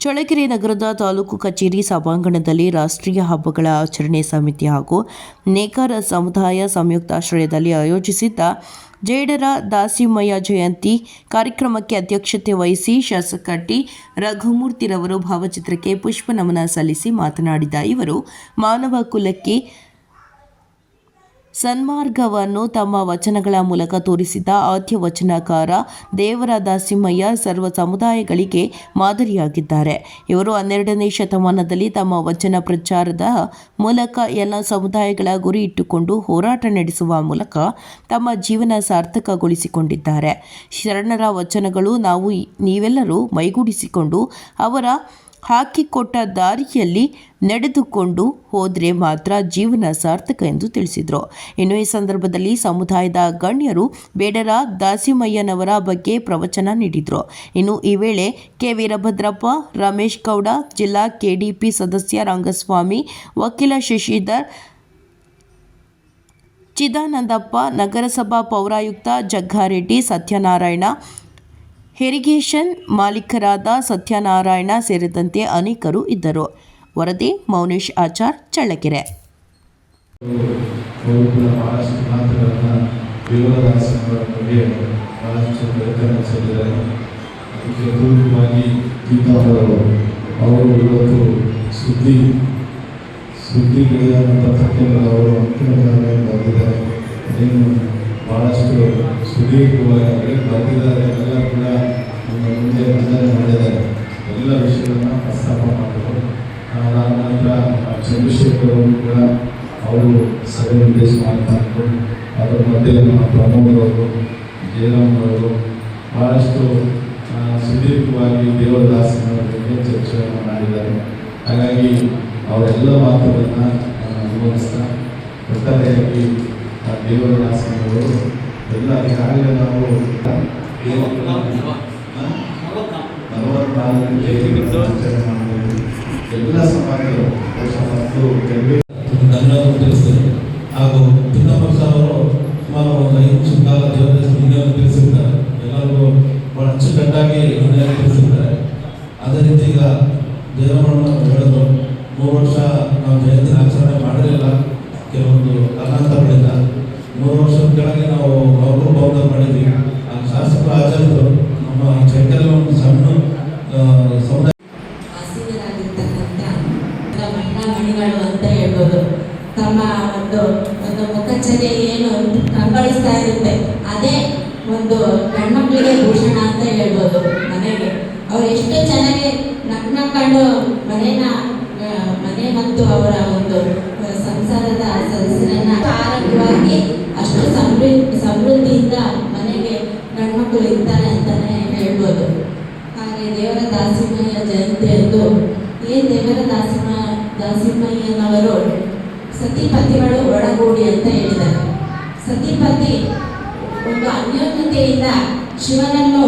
ಚಳ್ಳಕೆರೆ ನಗರದ ತಾಲೂಕು ಕಚೇರಿ ಸಭಾಂಗಣದಲ್ಲಿ ರಾಷ್ಟ್ರೀಯ ಹಬ್ಬಗಳ ಆಚರಣೆ ಸಮಿತಿ ಹಾಗೂ ನೇಕಾರ ಸಮುದಾಯ ಸಂಯುಕ್ತಾಶ್ರಯದಲ್ಲಿ ಆಯೋಜಿಸಿದ್ದ ಜೇಡರ ದಾಸಿಮಯ್ಯ ಜಯಂತಿ ಕಾರ್ಯಕ್ರಮಕ್ಕೆ ಅಧ್ಯಕ್ಷತೆ ವಹಿಸಿ ಶಾಸಕ ಟಿ ರಘುಮೂರ್ತಿರವರು ಭಾವಚಿತ್ರಕ್ಕೆ ಪುಷ್ಪ ನಮನ ಸಲ್ಲಿಸಿ ಮಾತನಾಡಿದ ಇವರು, ಮಾನವ ಕುಲಕ್ಕೆ ಸನ್ಮಾರ್ಗವನ್ನು ತಮ್ಮ ವಚನಗಳ ಮೂಲಕ ತೋರಿಸಿದ ಆದ್ಯ ವಚನಕಾರ ದೇವರ ದಾಸಿಮಯ್ಯ ಸರ್ವ ಸಮುದಾಯಗಳಿಗೆ ಮಾದರಿಯಾಗಿದ್ದಾರೆ. ಇವರು ಹನ್ನೆರಡನೇ ಶತಮಾನದಲ್ಲಿ ತಮ್ಮ ವಚನ ಪ್ರಚಾರದ ಮೂಲಕ ಎಲ್ಲ ಸಮುದಾಯಗಳ ಗುರಿ ಇಟ್ಟುಕೊಂಡು ಹೋರಾಟ ನಡೆಸುವ ಮೂಲಕ ತಮ್ಮ ಜೀವನ ಸಾರ್ಥಕಗೊಳಿಸಿಕೊಂಡಿದ್ದಾರೆ. ಶರಣರ ವಚನಗಳು ನಾವು ನೀವೆಲ್ಲರೂ ಮೈಗೂಡಿಸಿಕೊಂಡು ಅವರ ಹಾಕಿಕೊಟ್ಟ ದಾರಿಯಲ್ಲಿ ನಡೆದುಕೊಂಡು ಹೋದರೆ ಮಾತ್ರ ಜೀವನ ಸಾರ್ಥಕ ಎಂದು ತಿಳಿಸಿದರು. ಇನ್ನು ಈ ಸಂದರ್ಭದಲ್ಲಿ ಸಮುದಾಯದ ಗಣ್ಯರು ಬೇಡರ ದಾಸಿಮಯ್ಯನವರ ಬಗ್ಗೆ ಪ್ರವಚನ ನೀಡಿದರು. ಇನ್ನು ಈ ವೇಳೆ ಕೆ. ವೀರಭದ್ರಪ್ಪ, ರಮೇಶ್ ಗೌಡ, ಜಿಲ್ಲಾ ಕೆಡಿಪಿ ಸದಸ್ಯ ರಂಗಸ್ವಾಮಿ, ವಕೀಲ ಶಶಿಧರ್, ಚಿದಾನಂದಪ್ಪ, ನಗರಸಭಾ ಪೌರಾಯುಕ್ತ ಜಗ್ಗಾರೆಡ್ಡಿ, ಸತ್ಯನಾರಾಯಣ ಹೆರಿಗೇಷನ್ ಮಾಲೀಕರಾದ ಸತ್ಯನಾರಾಯಣ ಸೇರಿದಂತೆ ಅನೇಕರು ಇದ್ದರು. ವರದಿ ಮೌನೇಶ್ ಆಚಾರ್, ಚಳ್ಳಕೆರೆ. ಅವರು ಅವರು ಇವತ್ತು ಸುದ್ದಿ ಸುದ್ದಿಗಳಿದಂಥ ಪತ್ರಿಕೆಗಳವರು ಅಂತಿಮ ಕಾರ್ಯವನ್ನು ಬರೆದಿದ್ದಾರೆ ಅದೇನು ಬಹಳಷ್ಟು ಸುದೀರ್ಘವಾಗಿ ಬರೆದಿದ್ದಾರೆ. ಎಲ್ಲ ಕೂಡ ನಮ್ಮ ಮುಂದೆ ಮಂಡನೆ ಮಾಡಿದ್ದಾರೆ ಎಲ್ಲ ವಿಷಯಗಳನ್ನ ಪ್ರಸ್ತಾಪ ಮಾಡಿದರು. ಅದಾದ ನಂತರ ಚಂದ್ರಶೇಖರ್ ಅವರು ಕೂಡ ಅವರು ಸಭೆ ಉದ್ದೇಶ ಮಾತನಾಡಿದ್ರು ಅದರ ಮಧ್ಯೆ ನಮ್ಮ ಪ್ರಮೋದ್ ಅವರು ಜಯರಾಮ್ ಅವರು ಬಹಳಷ್ಟು ಆ, ಸುದೀರ್ಘವಾಗಿ ದೇವದಾಸನ ಬಗ್ಗೆ ಚರ್ಚೆಯನ್ನು ಮಾಡಿದ್ದಾರೆ. ಹಾಗಾಗಿ ಅವರೆಲ್ಲ ಮಾತುಗಳನ್ನು ಅನುಭವಿಸ್ತಾ ಒಟ್ಟಾರೆಯಾಗಿ ಆ ದೇವದಾಸನವರು ಎಲ್ಲ ಈಗಾಗಲೇ ನಾವು ನಲವತ್ನಾಲ್ಕು ಜಯಂತಿ ಆಚರಣೆ ಮಾಡಿದ್ದೀವಿ ಎಲ್ಲ ಸಮಾಜಗಳು ಹಾಗೂ ಚಿನ್ನಪ್ಪ ಅವರು ಸುಮಾರು ಒಂದು ಐದು ನಿಮಿಷ ಕಾಲ ದೇವರ ಬಹಳ ಅಚ್ಚುಕಟ್ಟಾಗಿ ಅದೇ ರೀತಿ ಈಗ ಮೂರು ವರ್ಷ ನಾವು ಜಯಂತಿ ಆಚರಣೆ ಮಾಡಿರಲಿಲ್ಲ ಕೆಲವೊಂದು ಕಾರಣಾಂತರಗಳಿಂದ ಮೂರು ವರ್ಷದ ಕೆಳಗೆ ನಾವು ಅವರು ಬೌದ್ಧ ಮಾಡಿದ್ವಿ. ಆ ಶಾಸಕರು ಆಚರಿಸಿದ್ರು ನಮ್ಮ ಚೈತನ್ಯ ಸಮುದಾಯ ಮಣಿಗಳು ಅಂತ ಹೇಳ್ಬೋದು. ತಮ್ಮ ಒಂದು ಒಂದು ಮುಖಚರ್ಯೆ ಏನು ಕಂಗೊಳಿಸ್ತಾ ಇರುತ್ತೆ. ಅದೇ ಒಂದು ಗಂಡ್ಮಕ್ಳಿಗೆ ಭೂಷಣ ಅಂತ ಹೇಳ್ಬೋದು ಮನೆಗೆ. ಅವ್ರು ಎಷ್ಟು ಚೆನ್ನಾಗಿ ನಕ್ ನಕ್ಕೊಂಡು ಮನೇನ ಮನೆ ಮತ್ತು ಅವರ ಒಂದು ಸಂಸಾರದ ಸದಸ್ಯರನ್ನ ಆರೋಗ್ಯವಾಗಿ ದಾಸಿಮಯ್ಯ ಜಯಂತಿಯಂದು ಈ ದೇವರ ದಾಸಿಮ ದಾಸಿಮಯ್ಯನವರು ಸತಿಪತಿಗಳು ಒಳಗೂಡಿ ಅಂತ ಹೇಳಿದರು ಸತಿಪತಿ ಒಂದು ಅನ್ಯೋನ್ಯತೆಯಿಂದ ಶಿವನನ್ನು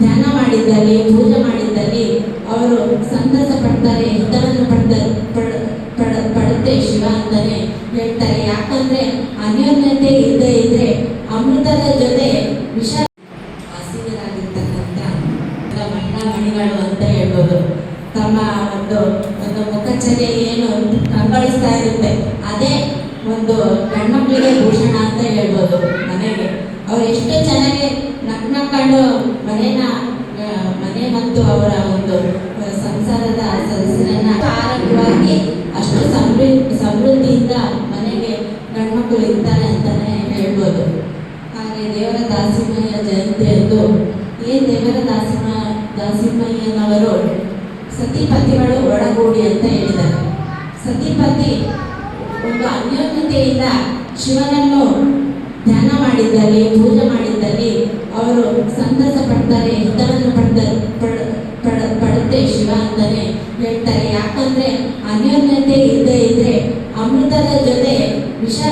ಧ್ಯಾನ ಮಾಡಿದ್ದಲ್ಲಿ, ಪೂಜೆ ಮಾಡಿದ್ದಲ್ಲಿ ಅವರು ಸಂತಸ ಪಡ್ತಾರೆ, ಹಿತವನ್ನು ಪಡ್ತ ಪಡ ಪಡ, ಪಡುತ್ತೆ ಶಿವ ಅಂತಾನೆ ಹೇಳ್ತಾರೆ. ಯಾಕಂದ್ರೆ ಅನ್ಯೋನ್ಯತೆ ಇಲ್ಲದೆ ಇದ್ರೆ ಅಮೃತದ ಜೊತೆ ವಿಷ ಮಣಿಗಳು ಅಂತ ಹೇಳ್ಬೋದು ತಮ್ಮ ಒಂದು ಒಂದು ಮುಖಚರ್ಯ ಏನು ಕಂಗೊಳಿಸ್ತಾ ಇರುತ್ತೆ. ಅದೇ ಒಂದು ಹೆಣ್ಮಕ್ಳಿಗೆ ಭೂಷಣ ಅಂತ ಹೇಳ್ಬೋದು ಮನೆಗೆ. ಅವ್ರು ಎಷ್ಟು ಚೆನ್ನಾಗಿ ನಕ್ ನಕ್ಕೊಂಡು ಮನೇನ ಮನೆ ಮತ್ತು ಅವರ ಒಂದು ಸಂಸಾರದ ಸದಸ್ಯರನ್ನ ಆರೋಗ್ಯವಾಗಿ ಅಷ್ಟು ಸಮೃದ್ಧಿ ಸಮೃದ್ಧಿಯಿಂದ ಮನೆಗೆ ಗಂಡ್ಮಕ್ಳು ಇರ್ತಾರೆ ಅಂತಾನೆ ಹೇಳ್ಬೋದು. ಹಾಗೆ ದೇವರ ದಾಸಿಮಯ್ಯ ಜಯಂತಿಯಂದು ಈ ದೇವರ ದಾಸಿಮ ದಾಸಿಮಯ್ಯನವರು ಸತಿಪತಿಗಳು ಒಳಗೂಡಿ ಅಂತ ಹೇಳಿದರು. ಸತಿಪತಿ ಒಂದು ಅನ್ಯೋನ್ಯತೆಯಿಂದ ಶಿವನನ್ನು ಧ್ಯಾನ ಮಾಡಿದ್ದಲ್ಲಿ, ಪೂಜೆ ಮಾಡಿದ್ದಲ್ಲಿ ಅವರು ಸಂತಸ ಪಡ್ತಾರೆ, ಹಿತವನ್ನು ಪಡ್ತ ಪಡ ಪಡ, ಪಡುತ್ತೆ ಶಿವ ಅಂತಾನೆ ಹೇಳ್ತಾರೆ. ಯಾಕಂದ್ರೆ ಅನ್ಯೋನ್ಯತೆ ಇಲ್ಲದೆ ಇದ್ರೆ ಅಮೃತದ ಜೊತೆ ವಿಷ